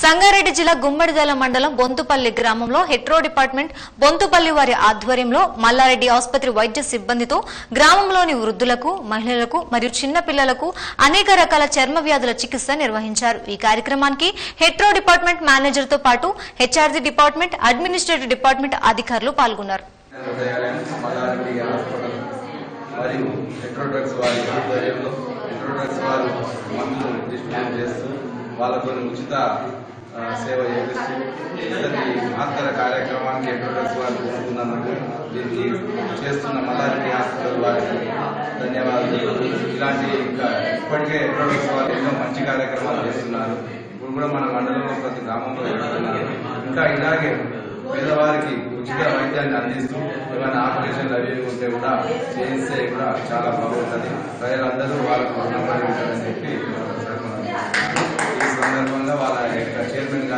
సంగారెడ్డి జిల్లా గుమ్మడిదల మండలం బొంతుపల్లి గ్రామంలో హెట్రో డిపార్ట్మెంట్ బొంతుపల్లి వారి ఆధ్వర్యంలో మల్లారెడ్డి ఆసుపత్రి వైద్య సిబ్బందితో గ్రామంలోని వృద్ధులకు మహిళలకు మరియు చిన్నపిల్లలకు అనేక రకాల చర్మ వ్యాధుల చికిత్స నిర్వహించారు. ఈ కార్యక్రమానికి హెట్రో డిపార్ట్మెంట్ మేనేజర్తో పాటు హెచ్ఆర్జీ డిపార్ట్మెంట్ అడ్మినిస్ట్రేటివ్ డిపార్ట్మెంట్ అధికారులు పాల్గొన్నారు. మరియు వారి ఆధ్వర్యంలో వారు మందులు డిస్ట్రిబ్యూట్ చేస్తూ వాళ్ళతో ఉచిత సేవ చేపిస్తూ ఇంతటి మహత్తర కార్యక్రమానికి మెట్రో డ్రగ్స్ వారు దీనికి చేస్తున్న మల్లారెడ్డి హాస్పిటల్ వారికి ధన్యవాదాలు ఇలాంటి ఇంకా ఇప్పటికే మెట్రో వారు ఎన్నో మంచి కార్యక్రమాలు చేస్తున్నారు. ఇప్పుడు కూడా మన మండలంలో ప్రతి గ్రామంలో జరుగుతున్నారు. ఇంకా ఇలాగే పేదవారికి ఉచిత వైద్యాన్ని అందిస్తూ ఏమైనా ఆపరేషన్లు అవి ఉంటే కూడా చేయిస్తే కూడా చాలా బాగుంటుంది. ప్రజలందరూ వాళ్ళకు రుణపడి ఉంటారని చెప్పి చైర్మన్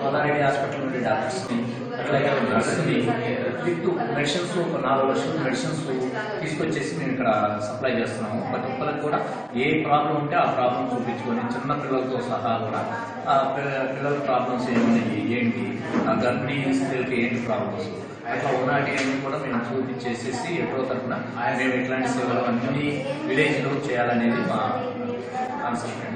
మలారెడ్డి హాస్పిటల్ నుండి డాక్టర్స్ని అట్లాగే నర్స్ని విత్ మెడిసిన్స్ ఒక నాలుగు లక్షల మెడిసిన్స్ తీసుకొచ్చేసి మేము ఇక్కడ సప్లై చేస్తున్నాము. ప్రతి ఒక్కరికి కూడా ఏ ప్రాబ్లం ఉంటే ఆ ప్రాబ్లం చూపించుకొని చిన్న పిల్లలతో సహా కూడా పిల్లల ప్రాబ్లమ్స్ ఏమున్నాయి ఏంటి ఆ గర్భిణీ స్త్రీలకి ఏంటి ప్రాబ్లమ్స్ అట్లా ఉన్నాటి అన్ని కూడా మేము చూపించేసేసి ఎప్పుడో తరఫున మేము ఇట్లాంటి సేవలు అన్ని విలేజ్లో చేయాలనేది మా కాన్సెప్ట్ అండి.